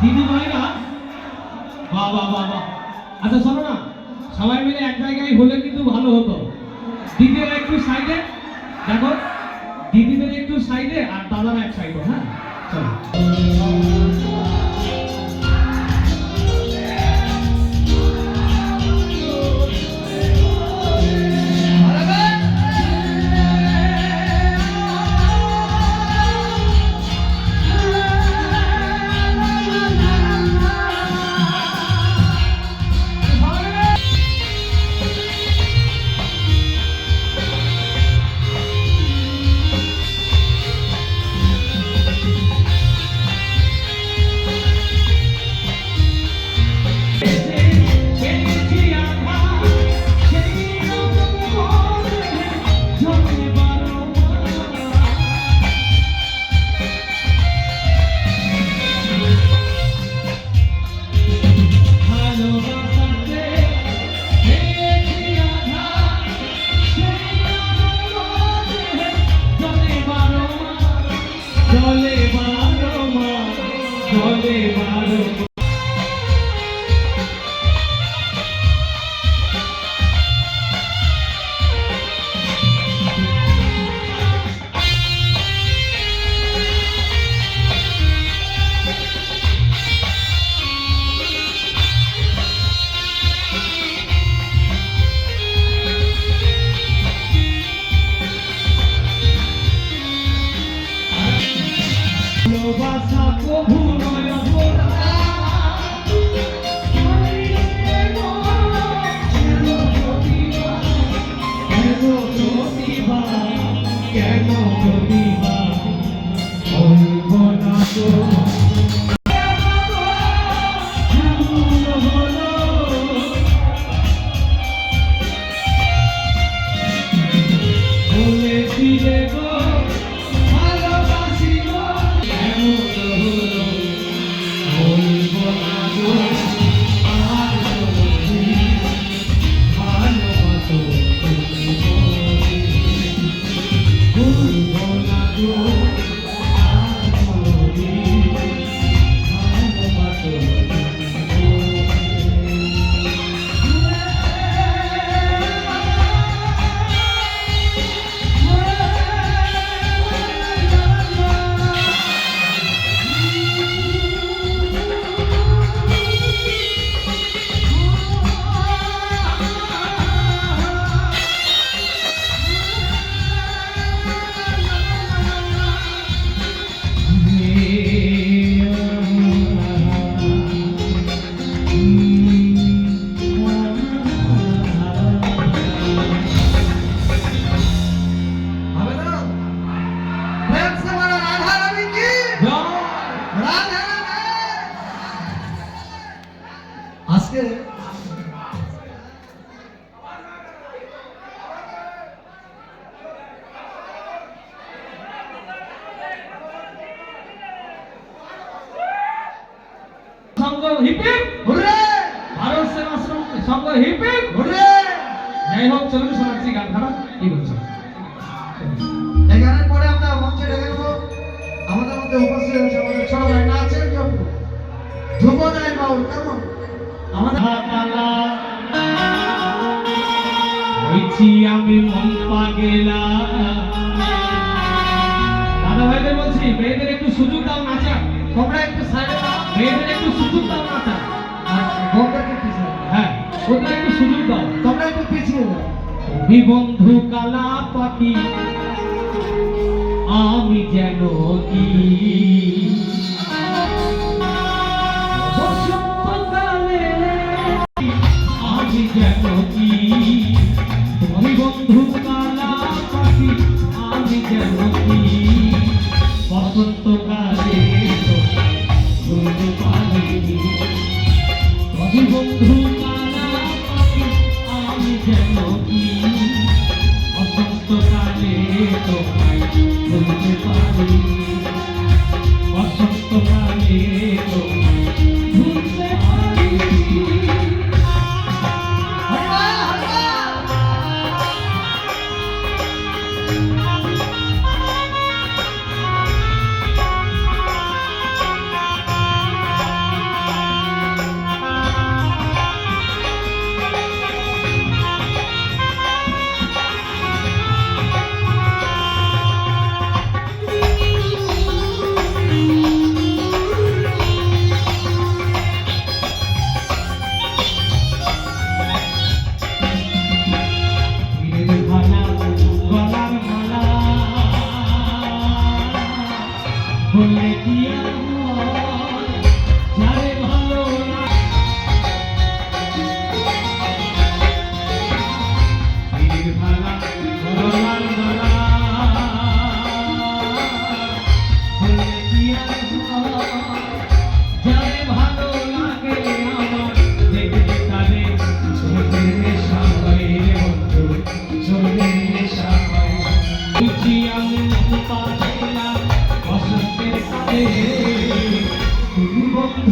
দিদি না? বাহ বাহ বাহ বাহ। আচ্ছা শোনো না। সবাই মিলে এক জায়গায় হলে কিন্তু ভালো হতো। দিদিরা একটু সাইডে দেখো দিদিদের একটু সাইডে আর দাদারা এক সাইডে হ্যাঁ? চলো। জলে বারো মা চলে বারো মাস। ভালোবাসা অপরাধ। কেন প্রতিভা, বলব না তো। হোক চলুন শোনাচ্ছি গান খারাপ কি বলছো? এই গানের পরে আমরা মঞ্চে ডেকে নেব আমাদের মধ্যে উপস্থিত হয়েছে আমাদের ছোট আছেন কেউ ধ্রুব রায় বাবু কেমন? আমাদের হয়েছি আমি মন পাগেলা। দাদা ভাইদের বলছি মেয়েদের একটু সুযোগ দাও নাচা। তোমরা একটু সাইডে দাও মেয়েদের একটু সুযোগ দাও নাচা। দাও। হ্যাঁ ওদের একটু সুযোগ দাও। তুমি বন্ধু কালা পাখি আমি যেন কি? আমি যেন কি?